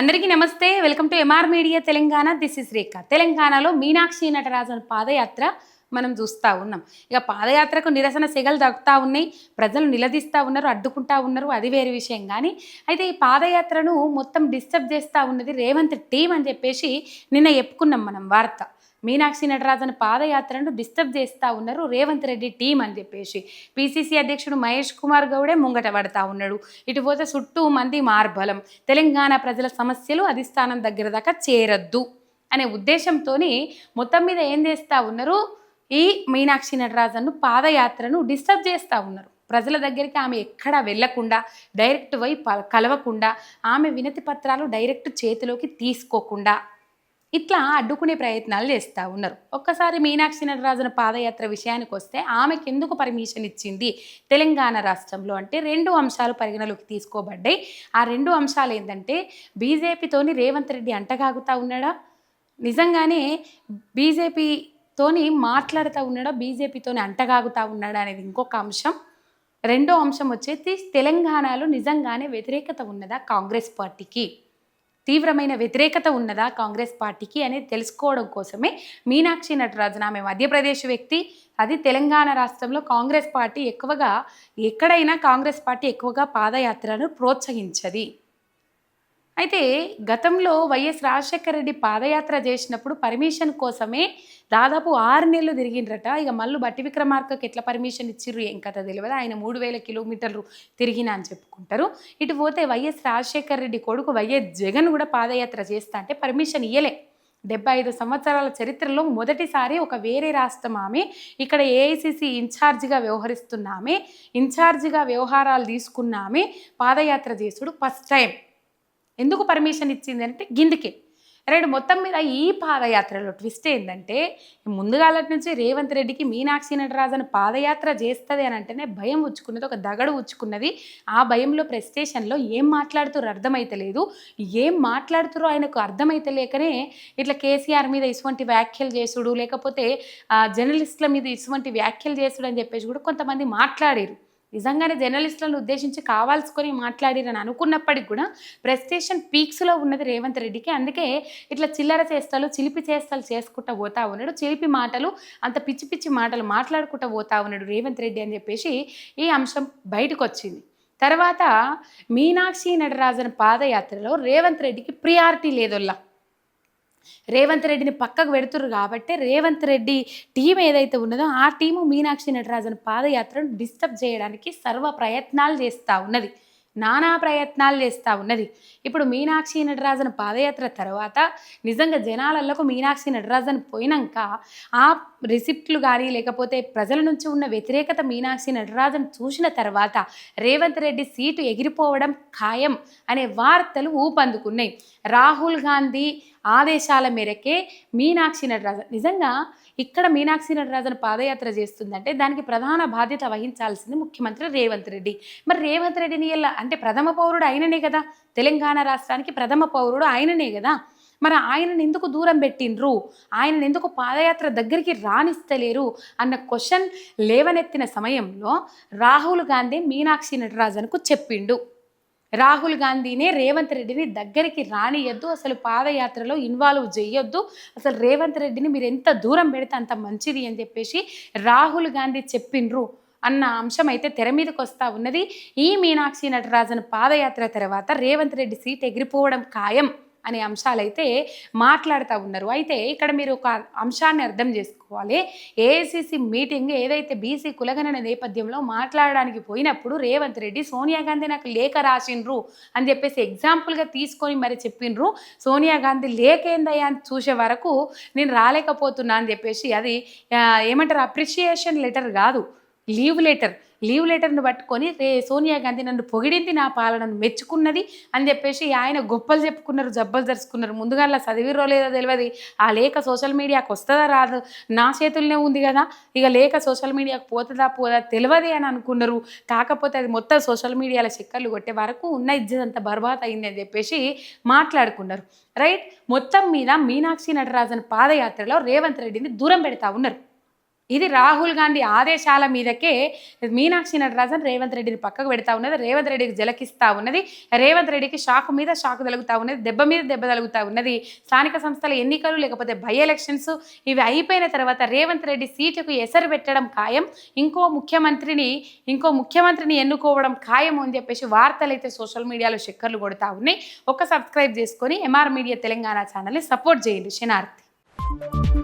అందరికీ నమస్తే. Welcome to MR media Telangana. This is Rekha తెలంగాణలో మీనాక్షి నటరాజన్ పాదయాత్ర మనం చూస్తూ ఉన్నాం. ఇక పాదయాత్రకు నిరసన సెగలు దక్కుతూ ఉన్నాయి. ప్రజలు నిలదీస్తూ ఉన్నారు అడ్డుకుంటా ఉన్నారు. అది వేరే విషయం కానీ అయితే ఈ పాదయాత్రను మొత్తం డిస్టర్బ్ చేస్తూ ఉన్నది రేవంత్ టీం అని చెప్పేసి నిన్న చెప్పుకున్నాం మనం వార్త. మీనాక్షి నటరాజన్ పాదయాత్రను డిస్టర్బ్ చేస్తూ ఉన్నారు రేవంత్ రెడ్డి టీం అని చెప్పేసి. పిసిసి అధ్యక్షుడు మహేష్ కుమార్ గౌడే ముంగట పడతా ఉన్నాడు. ఇటు పోతే చుట్టూ మంది మార్బలం. తెలంగాణ ప్రజల సమస్యలు అధిష్టానం దగ్గర దాకా చేరద్దు అనే ఉద్దేశంతో మొత్తం మీద ఏం చేస్తూ ఉన్నారు? ఈ మీనాక్షి నటరాజన్ను పాదయాత్రను డిస్టర్బ్ చేస్తూ ఉన్నారు. ప్రజల దగ్గరికి ఆమె ఎక్కడా వెళ్ళకుండా డైరెక్ట్ వై కలవకుండా ఆమె వినతి పత్రాలు డైరెక్ట్ చేతిలోకి తీసుకోకుండా. ఇట్లా అడ్డుకునే ప్రయత్నాలు చేస్తూ ఉన్నారు. ఒక్కసారి మీనాక్షి నటరాజన పాదయాత్ర విషయానికి వస్తే ఆమెకు ఎందుకు పర్మిషన్ ఇచ్చింది తెలంగాణ రాష్ట్రంలో? అంటే రెండు అంశాలు పరిగణలోకి తీసుకోబడ్డాయి. ఆ రెండు అంశాలు ఏంటంటే బీజేపీతోని రేవంత్ రెడ్డి అంటగాగుతా ఉన్నాడా? నిజంగానే బీజేపీతోని మాట్లాడుతూ ఉన్నాడా? బీజేపీతోని అంటగాగుతా ఉన్నాడా అనేది ఇంకొక అంశం. రెండో అంశం వచ్చేసి తెలంగాణలో నిజంగానే వ్యతిరేకత ఉన్నదా కాంగ్రెస్ పార్టీకి? తీవ్రమైన వ్యతిరేకత ఉన్నదా కాంగ్రెస్ పార్టీకి అనేది తెలుసుకోవడం కోసమే మీనాక్షి నటరాజన్ ఆమె మధ్యప్రదేశ్ వ్యక్తి. అది తెలంగాణ రాష్ట్రంలో కాంగ్రెస్ పార్టీ ఎక్కువగా ఎక్కడైనా కాంగ్రెస్ పార్టీ ఎక్కువగా పాదయాత్రను ప్రోత్సహించది. అయితే గతంలో వైఎస్ రాజశేఖర రెడ్డి పాదయాత్ర చేసినప్పుడు పర్మిషన్ కోసమే దాదాపు ఆరు నెలలు తిరిగిండ్రట. ఇక మళ్ళీ బట్టి విక్రమార్కకి ఎట్లా పర్మిషన్ ఇచ్చిర్రు ఏం కథ తెలియదు ఆయన మూడు వేల కిలోమీటర్లు తిరిగినా అని చెప్పుకుంటారు. ఇటు పోతే వైఎస్ రాజశేఖర రెడ్డి కొడుకు వైఎస్ జగన్ కూడా పాదయాత్ర చేస్తా అంటే పర్మిషన్ ఇయ్యలే. డెబ్బై ఐదు సంవత్సరాల చరిత్రలో మొదటిసారి ఒక వేరే రాష్ట్రం ఆమె ఇక్కడ ఏఐసిసి ఇన్ఛార్జిగా వ్యవహరిస్తున్న ఆమె ఇన్ఛార్జిగా వ్యవహారాలు తీసుకున్న ఆమె పాదయాత్ర చేసుడు ఫస్ట్ టైం. ఎందుకు పర్మిషన్ ఇచ్చింది అంటే గిందికే. రైట్ మొత్తం మీద ఈ పాదయాత్రలో ట్విస్ట్ ఏంటంటే ముందుగాల నుంచి రేవంత్ రెడ్డికి మీనాక్షి నటరాజన్ పాదయాత్ర చేస్తుంది అని అంటేనే భయం ఉచ్చుకున్నది ఒక దగడు ఉచ్చుకున్నది. ఆ భయంలో ప్రెస్ స్టేషన్లో ఏం మాట్లాడుతారో అర్థమైతలేదు ఏం మాట్లాడుతారో ఆయనకు అర్థమైతలేకనే ఇట్లా కేసీఆర్ మీద ఇటువంటి వ్యాఖ్యలు చేసుడు లేకపోతే ఆ, జర్నలిస్టుల మీద ఇటువంటి వ్యాఖ్యలు చేసుడు అని చెప్పేసి కూడా కొంతమంది మాట్లాడారు నిజంగానే జర్నలిస్టులను ఉద్దేశించి కావాల్సుకొని మాట్లాడిరని అనుకున్నప్పటికి కూడా ప్రెస్టేషన్ పీక్స్లో ఉన్నది రేవంత్ రెడ్డికి. అందుకే ఇట్లా చిల్లర చేస్తాలు చిలిపి చేస్తాలు చేసుకుంటా పోతా ఉన్నాడు. చిలిపి మాటలు అంత పిచ్చి పిచ్చి మాటలు మాట్లాడుకుంటా పోతా ఉన్నాడు రేవంత్ రెడ్డి అని చెప్పేసి ఈ అంశం బయటకు వచ్చింది తర్వాత మీనాక్షి నటరాజన్ పాదయాత్రలో రేవంత్ రెడ్డికి ప్రియారిటీ లేదొల్లా. రేవంత్ రెడ్డిని పక్కకు పెడుతుర్రు కాబట్టి రేవంత్ రెడ్డి టీం ఏదైతే ఉన్నదో ఆ టీము మీనాక్షి నటరాజన్ పాదయాత్రను డిస్టర్బ్ చేయడానికి సర్వ ప్రయత్నాలు చేస్తూ ఉన్నది. నానా ప్రయత్నాలు చేస్తూ ఉన్నది. ఇప్పుడు మీనాక్షి నటరాజన్ పాదయాత్ర తర్వాత నిజంగా జనాలకు మీనాక్షి నటరాజన్ పోయినాక ఆ రిసిప్ట్లు కానీ లేకపోతే ప్రజల నుంచి ఉన్న వ్యతిరేకత మీనాక్షి నటరాజన్ చూసిన తర్వాత రేవంత్ రెడ్డి సీటు ఎగిరిపోవడం ఖాయం అనే వార్తలు ఊపందుకున్నాయి. రాహుల్ గాంధీ ఆదేశాల మేరకే మీనాక్షి నటరాజన్ నిజంగా ఇక్కడ మీనాక్షి నటరాజన్ పాదయాత్ర చేస్తుందంటే దానికి ప్రధాన బాధ్యత వహించాల్సింది ముఖ్యమంత్రి రేవంత్ రెడ్డి. మరి రేవంత్ రెడ్డిని ఎలా అంటే ప్రథమ పౌరుడు ఆయననే కదా. తెలంగాణ రాష్ట్రానికి ప్రథమ పౌరుడు ఆయననే కదా. మరి ఆయనను ఎందుకు దూరం పెట్టిండ్రు? ఆయనను ఎందుకు పాదయాత్ర దగ్గరికి రాణిస్తలేరు అన్న క్వశ్చన్ లేవనెత్తిన సమయంలో రాహుల్ గాంధీ మీనాక్షి నటరాజన్కు చెప్పిండు. రాహుల్ గాంధీనే రేవంత్ రెడ్డిని దగ్గరికి రానియద్దు అసలు పాదయాత్రలో ఇన్వాల్వ్ చేయొద్దు అసలు రేవంత్ రెడ్డిని మీరు ఎంత దూరం పెడితే అంత మంచిది అని చెప్పేసి రాహుల్ గాంధీ చెప్పిండ్రు. అన్న అంశం అయితే తెర మీదకి వస్తూ ఉన్నది. ఈ మీనాక్షి నటరాజన్ పాదయాత్ర తర్వాత రేవంత్ రెడ్డి సీట్ ఎగిరిపోవడం ఖాయం అనే అంశాలైతే మాట్లాడుతూ ఉన్నారు. అయితే ఇక్కడ మీరు ఒక అంశాన్ని అర్థం చేసుకోవాలి. ఏఐసిసి మీటింగ్ ఏదైతే బీసీ కులగణన నేపథ్యంలో మాట్లాడడానికి పోయినప్పుడు రేవంత్ రెడ్డి సోనియా గాంధీ నాకు లేఖ రాసిండ్రు అని చెప్పేసి ఎగ్జాంపుల్గా తీసుకొని మరి చెప్పిండ్రు. సోనియా గాంధీ లేఖ ఏందయ్యా అని చూసే వరకు నేను రాలేకపోతున్నా అని చెప్పేసి అది ఏమంటారు అప్రిషియేషన్ లెటర్ కాదు. లీవ్ లెటర్ లీవ్ లెటర్ను పట్టుకొని రే సోనియా గాంధీ నన్ను పొగిడింది నా పాలనను మెచ్చుకున్నది అని చెప్పేసి ఆయన గొప్పలు చెప్పుకున్నారు జబ్బలు జరుచుకున్నారు. ముందుగా అలా చదివిరో లేదో తెలియదు ఆ లేఖ సోషల్ మీడియాకి వస్తుందా రాదు? నా చేతుల్లోనే ఉంది కదా. ఇక లేఖ సోషల్ మీడియాకు పోతుందా పోదా తెలియదే అని అనుకున్నారు. కాకపోతే అది మొత్తం సోషల్ మీడియాలో చెక్కర్లు కొట్టే వరకు ఉన్న ఇజ్జత్ బర్బాద్ అయింది అని చెప్పేసి మాట్లాడుకున్నారు. రైట్? మొత్తం మీద మీనాక్షి నటరాజన్ పాదయాత్రలో రేవంత్ రెడ్డిని దూరం పెడతా ఉన్నారు. ఇది రాహుల్ గాంధీ ఆదేశాల మీదకే మీనాక్షి నటరాజన్ రేవంత్ రెడ్డిని పక్కకు పెడతా ఉన్నది. రేవంత్ రెడ్డికి జలకిస్తా ఉన్నది. రేవంత్ రెడ్డికి షాకు మీద షాకు తలుగుతా ఉన్నది. దెబ్బ మీద దెబ్బ తలుగుతా ఉన్నది. స్థానిక సంస్థల ఎన్నికలు లేకపోతే బై ఎలక్షన్స్ ఇవి అయిపోయిన తర్వాత రేవంత్ రెడ్డి సీటుకు ఎసరు పెట్టడం ఖాయం. ఇంకో ముఖ్యమంత్రిని ఇంకో ముఖ్యమంత్రిని ఎన్నుకోవడం ఖాయం అని చెప్పేసి వార్తలు అయితే సోషల్ మీడియాలో చక్కర్లు కొడతా ఉన్నాయి. ఒక సబ్స్క్రైబ్ చేసుకొని ఎంఆర్ మీడియా తెలంగాణ ఛానల్ని సపోర్ట్ చేయండి. శనార్థి.